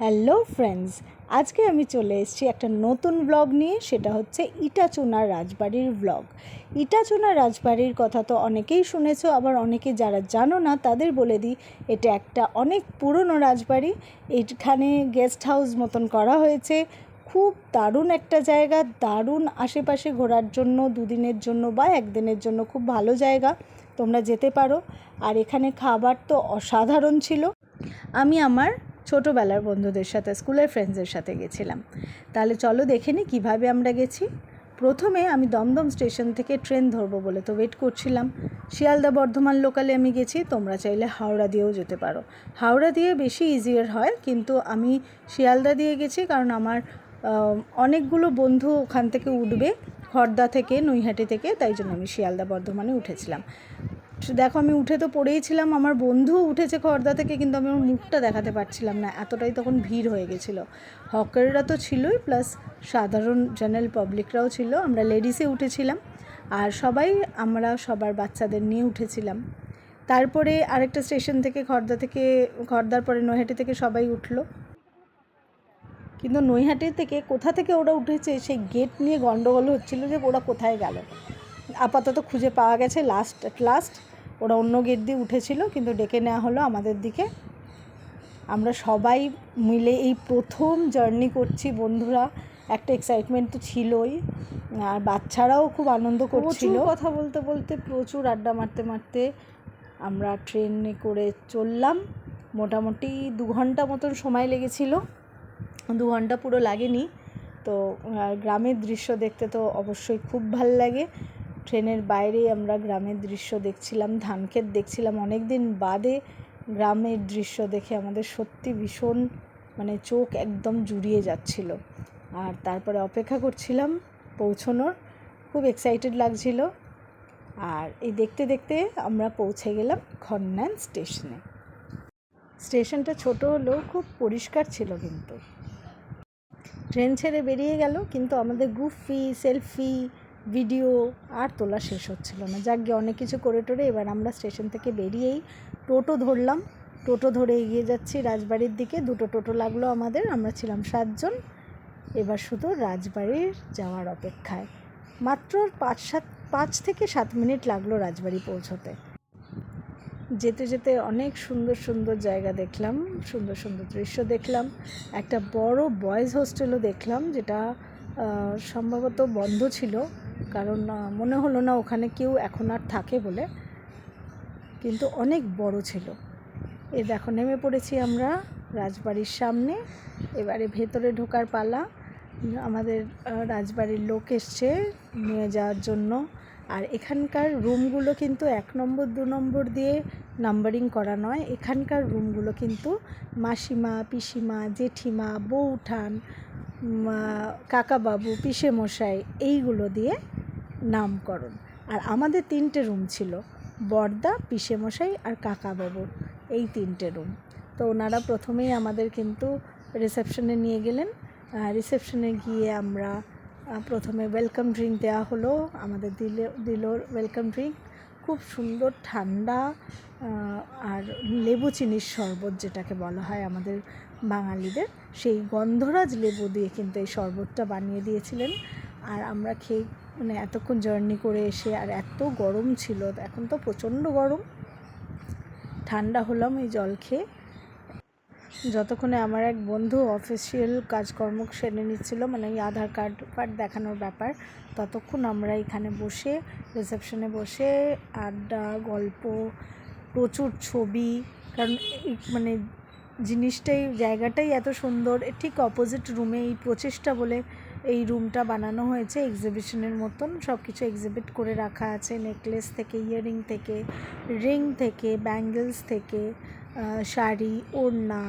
Hello friends, আজকে আমি চলে এসেছি একটা নতুন ব্লগ নিয়ে, সেটা হচ্ছে ইটাচুনার রাজবাড়ির ব্লগ ইটাচুনার রাজবাড়ির কথা তো অনেকেই শুনেছো, আবার অনেকে যারা জানো না, তাদের বলে দিই, এটা একটা অনেক পুরনো রাজবাড়ি। এখানে গেস্ট হাউস মতন করা হয়েছে। খুব দারুণ একটা জায়গা, দারুণ আশেপাশে ঘোরার জন্য, দুদিনের জন্য বা একদিনের জন্য খুব ভালো জায়গা, তোমরা যেতে পারো। আর এখানে খাবার তো অসাধারণ ছিল। আমি আমার ছোটোবেলার বন্ধুদের সাথে, স্কুলের ফ্রেন্ডসদের সাথে গেছিলাম। তাহলে চলো দেখে নিই কীভাবে আমরা গেছি। প্রথমে আমি দমদম স্টেশন থেকে ট্রেন ধরবো বলে তো ওয়েট করছিলাম। শিয়ালদা বর্ধমান লোকালে আমি গেছি, তোমরা চাইলে হাওড়া দিয়েও যেতে পারো। হাওড়া দিয়ে বেশি ইজিয়ার হয়, কিন্তু আমি শিয়ালদা দিয়ে গেছি কারণ আমার অনেকগুলো বন্ধু ওখান থেকে উঠবে হরদা থেকে, নৈহাটি থেকে, তাই জন্য আমি শিয়ালদা বর্ধমানে উঠেছিলাম। দেখো, আমি উঠে তো পড়েইছিলাম আমার বন্ধুও উঠেছে খর্দা থেকে, কিন্তু আমি ওর মুখটা দেখাতে পারছিলাম না, এতটাই তখন ভিড় হয়ে গেছিল। হকাররা তো ছিলই প্লাস সাধারণ জেনারেল পাবলিকরাও ছিল, আমরা লেডিসে উঠেছিলাম, আর সবাই আমরা সবার বাচ্চাদের নিয়ে উঠেছিলাম। তারপরে আরেকটা স্টেশন থেকে খর্দা থেকে, খর্দার পরে নৈহাটি থেকে সবাই উঠল। কিন্তু নৈহাটি থেকে কোথা থেকে ওরা উঠেছে, সেই গেট নিয়ে গন্ডগোল হচ্ছিল যে ওরা কোথায় গেল। আপাতত খুঁজে পাওয়া গেছে লাস্ট লাস্ট ওরা অন্য গেট দিয়ে উঠেছিল কিন্তু ডেকে নেওয়া হলো আমাদের দিকে। আমরা সবাই মিলে এই প্রথম জার্নি করছি বন্ধুরা। একটা এক্সাইটমেন্ট তো ছিলই। আর বাচ্চারাও খুব আনন্দ করছিল। কথা বলতে বলতে প্রচুর আড্ডা মারতে মারতে আমরা ট্রেনে করে চললাম। মোটামুটি দু ঘণ্টা মতন সময় লেগেছিল। দু ঘণ্টা পুরো লাগেনি। তো গ্রামের দৃশ্য দেখতে তো অবশ্যই খুব ভালো লাগে। ট্রেনের বাইরে আমরা গ্রামের দৃশ্য দেখছিলাম ধান ক্ষেত দেখছিলাম। অনেক দিন বাদে গ্রামের দৃশ্য দেখে আমাদের সত্যি ভীষণ মানে চোখ একদম জুড়িয়ে যাচ্ছিল। আর তারপরে অপেক্ষা করছিলাম পৌঁছনোর, খুব এক্সাইটেড লাগছিল। আর এই দেখতে দেখতে আমরা পৌঁছে গেলাম খন্নান স্টেশনে। স্টেশনটা ছোট হলেও খুব পরিষ্কার ছিল কিন্তু। ট্রেন ছেড়ে বেরিয়ে গেল, কিন্তু আমাদের গুফি, সেলফি ভিডিও আর তোলা শেষ হচ্ছিল না। যাক গিয়ে অনেক কিছু করে টোরে এবার আমরা স্টেশন থেকে বেরিয়েই টোটো ধরলাম। টোটো ধরে এগিয়ে যাচ্ছি রাজবাড়ির দিকে। দুটো টোটো লাগল আমাদের, আমরা ছিলাম সাতজন। এবার শুধু রাজবাড়ির যাওয়ার অপেক্ষায়। মাত্র পাঁচ সাত, পাঁচ থেকে সাত মিনিট লাগল রাজবাড়ি পৌঁছতে। যেতে যেতে অনেক সুন্দর সুন্দর জায়গা দেখলাম, সুন্দর সুন্দর দৃশ্য দেখলাম। একটা বড় বয়েজ হোস্টেলও দেখলাম, যেটা সম্ভবত বন্ধ ছিল। কারণ মনে হলো না ওখানে কেউ এখন আর থাকে বলে। কিন্তু অনেক বড় ছিল। এ দেখো নেমে পড়েছি আমরা রাজবাড়ির সামনে। এবারে ভেতরে ঢোকার পালা। আমাদের রাজবাড়ির লোক এসছে নিয়ে যাওয়ার জন্য। আর এখানকার রুমগুলো কিন্তু এক নম্বর দু নম্বর দিয়ে নাম্বারিং করা নয়। এখানকার রুমগুলো কিন্তু মাসিমা পিসিমা জেঠিমা আহ, কাকাবাবু পিসে মশাই এইগুলো দিয়ে নামকরণ। আর আমাদের তিনটে রুম ছিল, বর্দা পিসে মশাই আর কাকাবাবুর এই তিনটে রুম। তো ওনারা প্রথমেই আমাদের কিন্তু রিসেপশনে নিয়ে গেলেন। রিসেপশনে গিয়ে আমরা প্রথমে ওয়েলকাম ড্রিঙ্ক দেওয়া হলো, আমাদের দিল দিল ওয়েলকাম ড্রিঙ্ক খুব সুন্দর ঠান্ডা আর লেবু চিনির শরবত যেটাকে বলা হয় আমাদের বাঙালিদের, সেই গন্ধরাজ লেবু দিয়ে কিন্তু এই শরবতটা বানিয়ে দিয়েছিলেন। আর আমরা খেয়ে মানে এতক্ষণ জার্নি করে এসে আর এত গরম ছিল, এখন তো প্রচণ্ড গরম। ঠান্ডা হলাম এই জল খেয়ে। যতক্ষণে আমার এক বন্ধু অফিসিয়াল কাজকর্ম সেরে নিচ্ছিল মানে এই আধার কার্ড ফার্ড দেখানোর ব্যাপার, ততক্ষণ আমরা এখানে বসে, রিসেপশনে বসে আড্ডা, গল্প, প্রচুর ছবি, কারণ মানে জিনিসটাই, জায়গাটাই এত সুন্দর ঠিক অপোজিট রুমে এই প্রচেষ্টা বলে এই রুমটা বানানো হয়েছে এক্সিবিশনের মতন সব কিছু এক্সিবিট করে রাখা আছে নেকলেস থেকে ইয়ারিং থেকে রিং থেকে ব্যাঙ্গেলস থেকে শাড়ি, ওড়না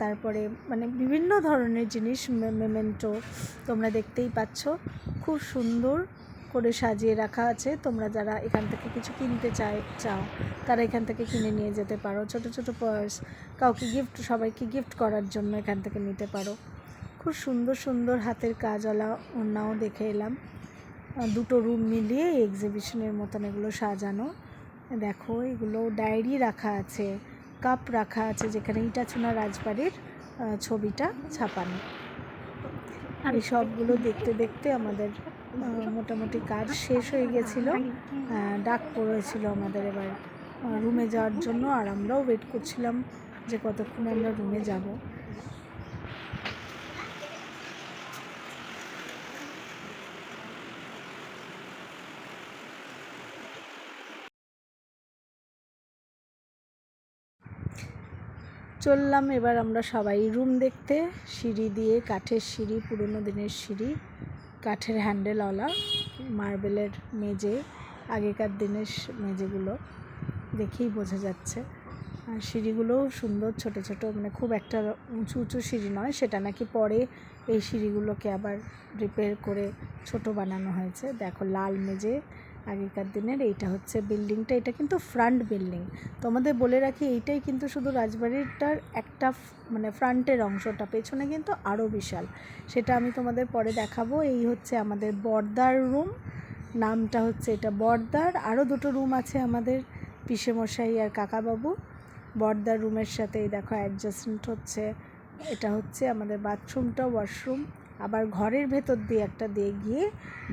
তারপরে মানে বিভিন্ন ধরনের জিনিস মেমেন্টো তোমরা দেখতেই পাচ্ছ। খুব সুন্দর করে সাজিয়ে রাখা আছে। তোমরা যারা এখান থেকে কিছু কিনতে চাই চাও, তারা এখান থেকে কিনে নিয়ে যেতে পারো। ছোট ছোট পার্স কাউকে গিফট সবাইকে গিফট করার জন্য এখান থেকে নিতে পারো। খুব সুন্দর সুন্দর হাতের কাজওয়ালা ওড়নাও দেখে এলাম। দুটো রুম মিলিয়ে এক্সিবিশনের মতন এগুলো সাজানো। দেখো, এগুলো ডায়েরি রাখা আছে। কাপ রাখা আছে যেখানে ইটাচুনা রাজবাড়ির ছবিটা ছাপানো। আর এই সবগুলো দেখতে দেখতে আমাদের মোটামুটি কাজ শেষ হয়ে গেছিল। ডাক পড়েছিল আমাদের এবার রুমে যাওয়ার জন্য, আর আমরাও ওয়েট করছিলাম যে কতক্ষণ আমরা রুমে যাব। চললাম, এবার আমরা সবাই রুম দেখতে। সিঁড়ি দিয়ে কাঠের সিঁড়ি, পুরোনো দিনের সিঁড়ি, কাঠের হ্যান্ডেলওয়ালা মার্বেলের মেজে আগেকার দিনের মেজেগুলো দেখেই বোঝা যাচ্ছে। আর সিঁড়িগুলোও সুন্দর, ছোট ছোট মানে খুব একটা উঁচু উঁচু সিঁড়ি নয়, সেটা নাকি পরে এই সিঁড়িগুলোকে আবার রিপেয়ার করে ছোট বানানো হয়েছে। দেখো, লাল মেজে আগেকার দিনের এইটা হচ্ছে বিল্ডিংটা, এটা কিন্তু ফ্রন্ট বিল্ডিং তোমাদের বলে রাখি এইটাই কিন্তু শুধু রাজবাড়িটার একটা মানে ফ্রন্টের অংশটা, পেছনে কিন্তু আরও বিশাল। সেটা আমি তোমাদের পরে দেখাবো। এই হচ্ছে আমাদের বর্দার রুম নামটা হচ্ছে এটা বর্দার। আরও দুটো রুম আছে আমাদের পিসেমশাই আর কাকাবাবু। বর্দার রুমের সাথে এই দেখো অ্যাডজাস্টমেন্ট হচ্ছে, এটা হচ্ছে আমাদের বাথরুমটা ওয়াশরুম আবার ঘরের ভেতর দিয়ে একটা দিয়ে গিয়ে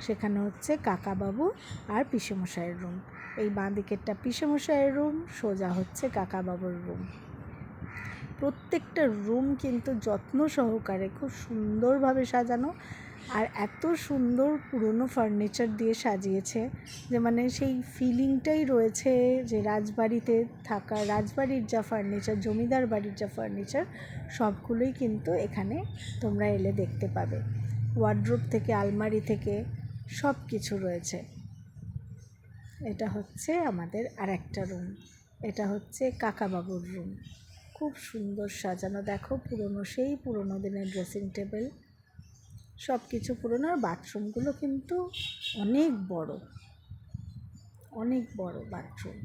সেখানে হচ্ছে কাকাবাবু আর পিসেমশাইয়ের রুম এই বাঁ দিকেরটা পিসেমশাইয়ের রুম সোজা হচ্ছে কাকাবাবুর রুম প্রত্যেকটা রুম কিন্তু যত্ন সহকারে খুব সুন্দরভাবে সাজানো। আর এত সুন্দর পুরনো ফার্নিচার দিয়ে সাজিয়েছে যে মানে সেই ফিলিংটাই রয়েছে যে রাজবাড়িতে থাকা, রাজবাড়ির যা ফার্নিচার জমিদার বাড়ির যা ফার্নিচার সবগুলোই কিন্তু এখানে তোমরা এলে দেখতে পাবে। ওয়ার্ড্রোব থেকে, আলমারি থেকে সব কিছু রয়েছে। এটা হচ্ছে আমাদের আর একটা রুম এটা হচ্ছে কাকাবাবুর রুম খুব সুন্দর সাজানো। দেখো পুরনো, সেই পুরনো দিনের ড্রেসিং টেবিল সব কিছু পুরনো আর বাথরুমগুলো কিন্তু অনেক বড়। অনেক বড় বাথরুম।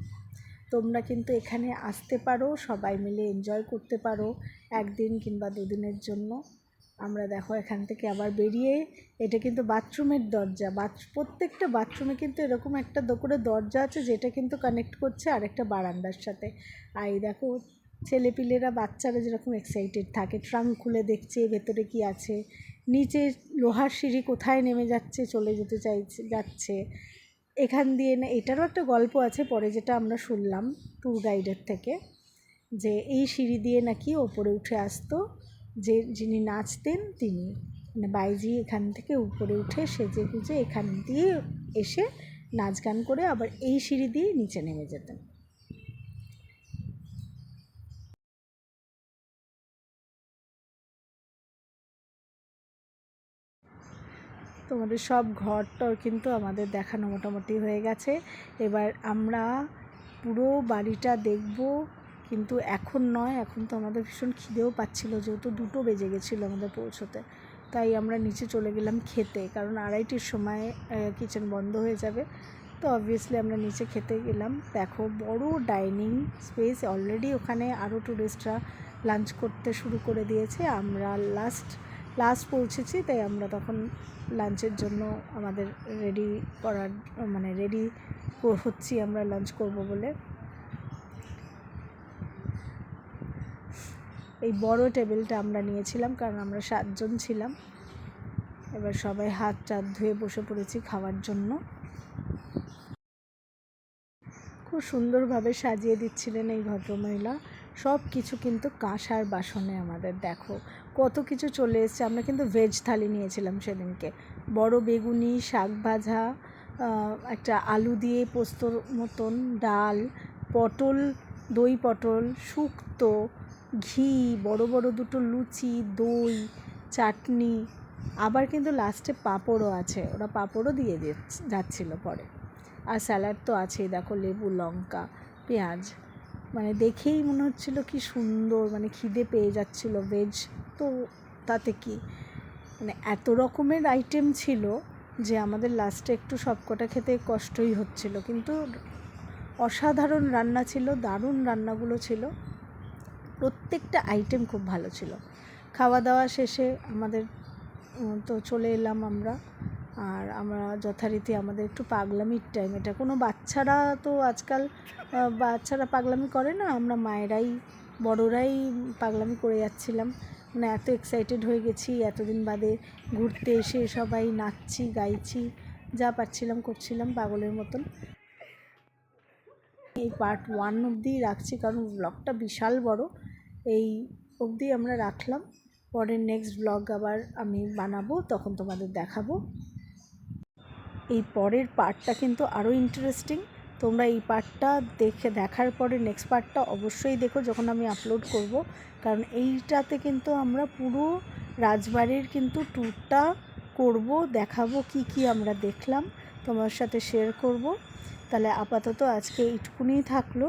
তোমরা কিন্তু এখানে আসতে পারো, সবাই মিলে এনজয় করতে পারো একদিন কিংবা দুদিনের জন্য। আমরা দেখো এখান থেকে আবার বেরিয়ে, এটা কিন্তু বাথরুমের দরজা। বাথ, প্রত্যেকটা বাথরুমে কিন্তু এরকম একটা করে দরজা আছে যেটা কিন্তু কানেক্ট করছে আরেকটা বারান্দার সাথে। আর এই দেখো, ছেলেপিলেরা, বাচ্চারা যেরকম এক্সাইটেড থাকে ট্রাঙ্ক খুলে দেখছে, ভেতরে কি আছে। নিচে লোহার সিঁড়ি কোথায় নেমে যাচ্ছে, চলে যেতে চাইছে, যাচ্ছে। এখান দিয়ে না, এটারও একটা গল্প আছে পরে যেটা আমরা শুনলাম ট্যুর গাইডের থেকে, যে এই সিঁড়ি দিয়ে নাকি ওপরে উঠে আসতো যে যিনি নাচতেন তিনি। মানে বাইজি এখান থেকে উপরে উঠে সেজে গুজে এখান দিয়ে এসে নাচ গান করে আবার এই সিঁড়ি দিয়ে নিচে নেমে যেতেন। তোমাদের সব ঘরটাও কিন্তু আমাদের দেখানো মোটামুটি হয়ে গেছে। এবার আমরা পুরো বাড়িটা দেখব, কিন্তু এখন নয়, এখন তো আমাদের ভীষণ খিদেও পাচ্ছিল, যেহেতু দুটো বেজে গেছিল আমাদের পৌঁছতে। তাই আমরা নিচে চলে গেলাম খেতে, কারণ আড়াইটির সময় কিচেন বন্ধ হয়ে যাবে। তো অবভিয়াসলি আমরা নিচে খেতে গেলাম। দেখো, বড় ডাইনিং স্পেস, অলরেডি ওখানে আরও টুরিস্টরা লাঞ্চ করতে শুরু করে দিয়েছে। আমরা লাস্ট লাস্ট পৌঁছেছি, তাই আমরা তখন লাঞ্চের জন্য আমাদের রেডি করার মানে রেডি হচ্ছি আমরা লাঞ্চ করব বলে। এই বড় টেবিলটা আমরা নিয়েছিলাম, কারণ আমরা সাতজন ছিলাম। এবার সবাই হাত টাত ধুয়ে বসে পড়েছি খাওয়ার জন্য। খুব সুন্দরভাবে সাজিয়ে দিচ্ছিলেন এই ভদ্রমহিলা। সব কিছু কিন্তু কাঁসার বাসনে আমাদের, দেখো। কত কিছু চলে এসেছে। আমরা কিন্তু ভেজ থালি নিয়েছিলাম সেদিনকে। বড় বেগুনি, শাক ভাজা একটা আলু দিয়ে পোস্তর মতন, ডাল, পটল, দই পটল, শুক্তো, ঘি, বড় বড় দুটো লুচি, দই, চাটনি। আবার কিন্তু লাস্টে পাঁপড়ও আছে। ওরা পাঁপড়ও দিয়ে যাচ্ছিল পরে। আর স্যালাড তো আছেই, দেখো লেবু, লঙ্কা, পেঁয়াজ। মানে দেখেই মনে হচ্ছিল কি সুন্দর মানে খিদে পেয়ে যাচ্ছিল ভেজ তো তাতে কি? মানে এত রকমের আইটেম ছিল যে আমাদের লাস্টে একটু সবকটা খেতে কষ্টই হচ্ছিল। কিন্তু অসাধারণ রান্না ছিল, দারুণ রান্নাগুলো ছিল। প্রত্যেকটা আইটেম খুব ভালো ছিল। খাওয়া দাওয়া শেষে আমাদের তো চলে এলাম আমরা। আর আমরা যথারীতি আমাদের একটু পাগলামির টাইম এটা কোনো বাচ্চারা তো আজকাল বাচ্চারা পাগলামি করে না। আমরা মায়েরাই, বড়রাই পাগলামি করে যাচ্ছিলাম। মানে এত এক্সাইটেড হয়ে গেছি, এতদিন বাদে ঘুরতে এসে সবাই নাচছি, গাইছি, যা পাচ্ছিলাম করছিলাম পাগলের মতন। এই পার্ট ওয়ান অবধি রাখছি, কারণ ব্লগটা বিশাল বড়। এই অবধি আমরা রাখলাম। পরের নেক্সট ব্লগ আবার আমি বানাবো, তখন তোমাদের দেখাবো। এই পরের পার্টটা কিন্তু আরও ইন্টারেস্টিং তোমরা এই পার্টটা দেখে, দেখার পরে নেক্সট পার্টটা অবশ্যই দেখো যখন আমি আপলোড করব। কারণ এইটাতে কিন্তু আমরা পুরো রাজবাড়ির কিন্তু ট্যুরটা করব, দেখাবো কি কি আমরা দেখলাম, তোমার সাথে শেয়ার করব। তাহলে আপাতত আজকে এইটুকুনিই থাকল।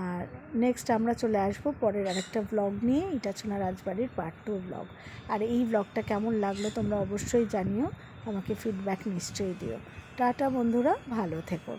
আর নেক্সট আমরা চলে আসব পরের আরেকটা ব্লগ নিয়ে, ইটাচুনা রাজবাড়ির পার্ট টু ব্লগ আর এই ব্লগটা কেমন লাগল তোমরা অবশ্যই জানিও। আমাকে ফিডব্যাক নিশ্চয়ই দিও। টাটা বন্ধুরা ভালো থেকো।